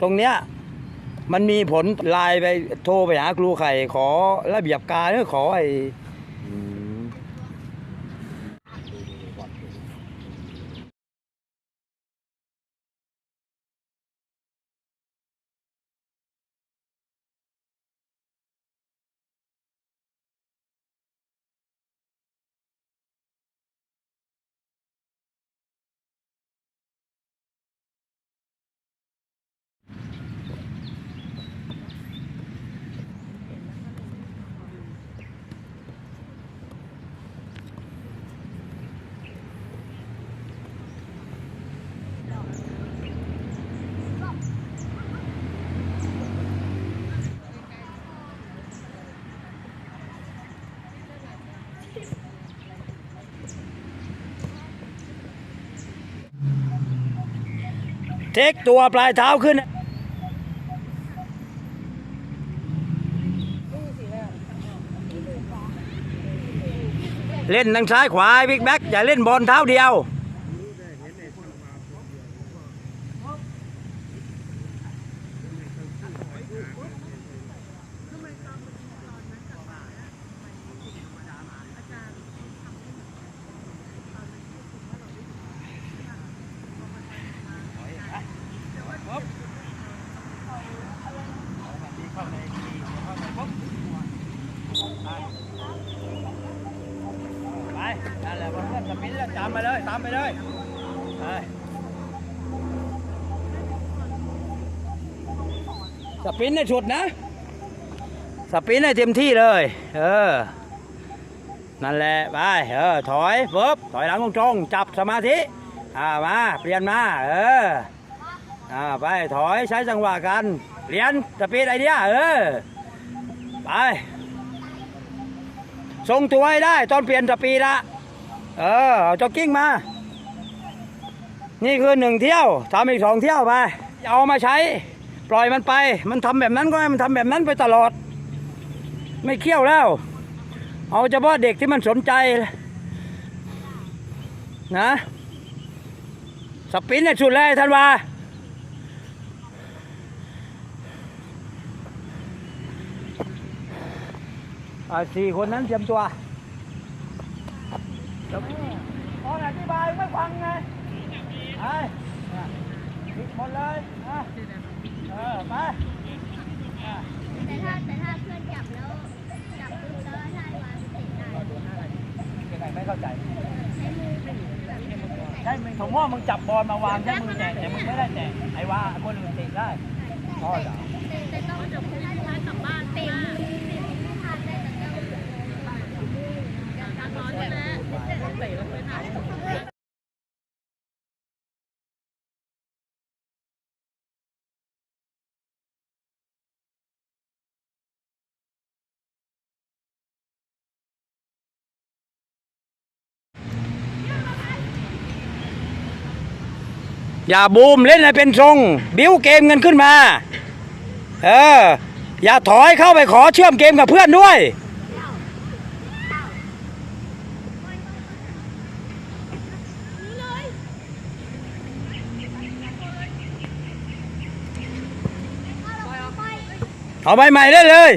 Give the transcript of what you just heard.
ตรงเนี้ยมันมีผลไลน์ไปโทรไปหาครูไข่ขอระเบียบการหรือขอไอ้ เทคตัวปลายเท้าขึ้นเล่นทางซ้ายขวาบิ๊กแบ็กอย่าเล่นบอลเท้าเดียว ไปนั่นแหละเพื่อนสปินแล้ว ตามไปเลย ตามไปเลยไปสปินให้ฉุดนะ สปินให้เต็มที่เลย เออ นั่นแหละ ไป เออ ถอยปึ๊บถอยหลังตรงๆจับสมาธิ อ่า มา เปลี่ยนมา เออ อ่า ไป ถอย ใช้จังหวะกันเรียน สปีดไอเดีย เออ ไป ทรงตัวให้ได้ ตอนเปลี่ยนสปีดละ เออเอาจ็อกกิ้งมา นี่คือหนึ่งเที่ยวทำอีกสองเที่ยวไปเอามาใช้ ปล่อยมันไป มันทำแบบนั้นก็ให้มันทำแบบนั้นไปตลอด ไม่เคี่ยวแล้ว เอาเฉพาะเด็กที่มันสนใจ นะสปินเนี่ยสุดเลยท่านว่าอ่าสี่คนนั้นเตรียมตัว ตอนอธิบายไม่ฟังไงไปผิดหมดเลยนะเออไปแต่ถ้าแต่ถ้าเพื่อนจับแล้วจับปุ๊บแล้วถ้ายวางเสร็จได้ยังไงไม่เข้าใจใช้มือเป็นแบบใช่มึงผมว่ามึงจับบอลมาวางใช้มือแตะแต่มึงไม่ได้แตะไอ้ว่าคนอื่นเตะได้พ่เหรอแต่ต้องจับเพื่อนถ้ากลับบ้านเตะมือเตะมือไม่ทันได้แต่ต้องการร้อนใช่ไหมเตะแล้วไม่ทัน อย่าบูมเล่นให้เป็นทรง บิ้วเกมกันขึ้นมา เออ อย่าถอยเข้าไปขอเชื่อมเกมกับเพื่อนด้วย เอาใบใหม่ได้เลย